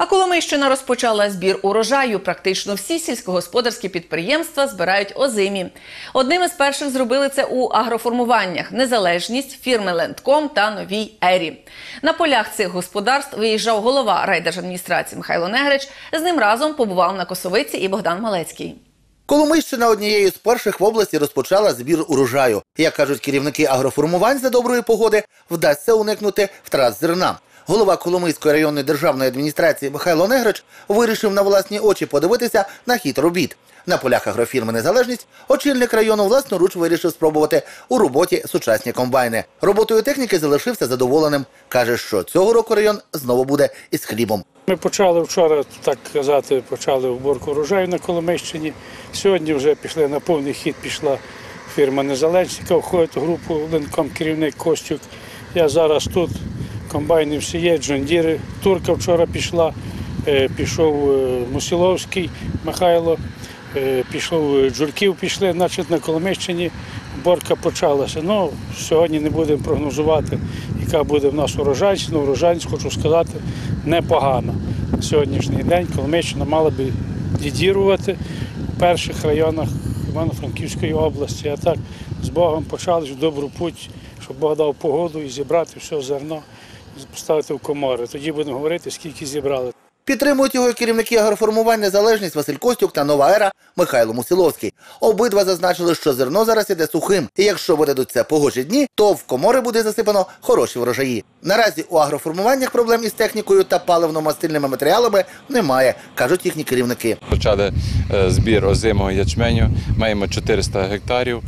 А Коломийщина розпочала збір урожаю. Практично всі сільськогосподарські підприємства збирають озимі. Одним із перших зробили це у агроформуваннях Незалежність, фірми Лендком та Новій Ері. На полях цих господарств виїжджав голова райдержадміністрації Михайло Негрич. З ним разом побував на Косовиці і Богдан Малецький. Коломийщина однією з перших в області розпочала збір урожаю. Як кажуть керівники агроформувань за доброї погоди, вдасться уникнути втрат зерна. Голова Коломийської районної державної адміністрації Михайло Негрич вирішив на власні очі подивитися на хід робіт. На полях агрофірми Незалежність очільник району власноруч вирішив спробувати у роботі сучасні комбайни. Роботою техніки залишився задоволеним. Каже, що цього року район знову буде із хлібом. Ми почали вчора, так казати, почали уборку урожаю на Коломийщині. Сьогодні вже пішли на повний хід, пішла фірма Незалежність, яка входить у групу Ленком керівник Костюк. Я зараз тут, комбайни всі є, Джондіри. Турка вчора пішла, е, пішов е, Мусиловський Михайло, е, пішов Джурків, пішли, значить на Коломийщині уборка почалася. Ну, сьогодні не будемо прогнозувати, яка буде в нас урожайність. Ну, урожайність, хочу сказати, непогана. На сьогоднішній день Коломийщина мала би лідірувати в перших районах Івано-Франківської області. А так з Богом почали в добру путь, щоб Бог дав погоду і зібрати все зерно, поставити в комори. Тоді будемо говорити, скільки зібрали. Підтримують його керівники агроформувань «Незалежність» Василь Костюк та нова ера Михайло Мусиловський. Обидва зазначили, що зерно зараз іде сухим, і якщо видадуться погожі дні, то в комори буде засипано хороші врожаї. Наразі у агроформуваннях проблем із технікою та паливно-мастильними матеріалами немає, кажуть їхні керівники. Почали е, збір озимого ячменю, маємо 400 гектарів.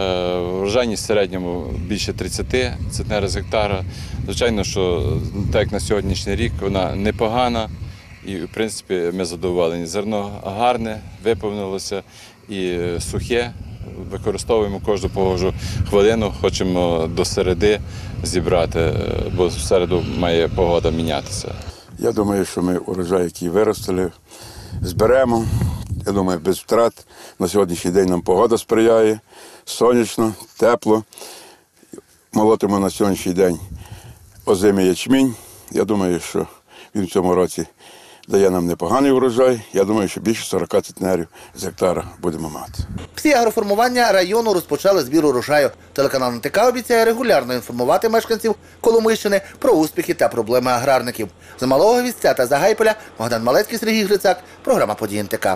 Е, Врожайність в середньому більше 30 центнерів з гектара. Звичайно, що так як на сьогоднішній рік вона непогана і, в принципі, ми задоволені. Зерно гарне, виповнилося і е, сухе. Використовуємо кожну погожу хвилину, хочемо до середи зібрати, е, бо в середу має погода мінятися. Я думаю, що ми урожай, який виростили, зберемо. Я думаю, без втрат. На сьогоднішній день нам погода сприяє, сонячно, тепло. Молотимо на сьогоднішній день озимий ячмінь. Я думаю, що він в цьому році дає нам непоганий урожай. Я думаю, що більше 40 центнерів з гектара будемо мати. Всі агроформування району розпочали збір урожаю. Телеканал НТК обіцяє регулярно інформувати мешканців Коломийщини про успіхи та проблеми аграрників. З малого вістя та Загайполя Богдан Малецький, Сергій Грицак, програма «Події НТК».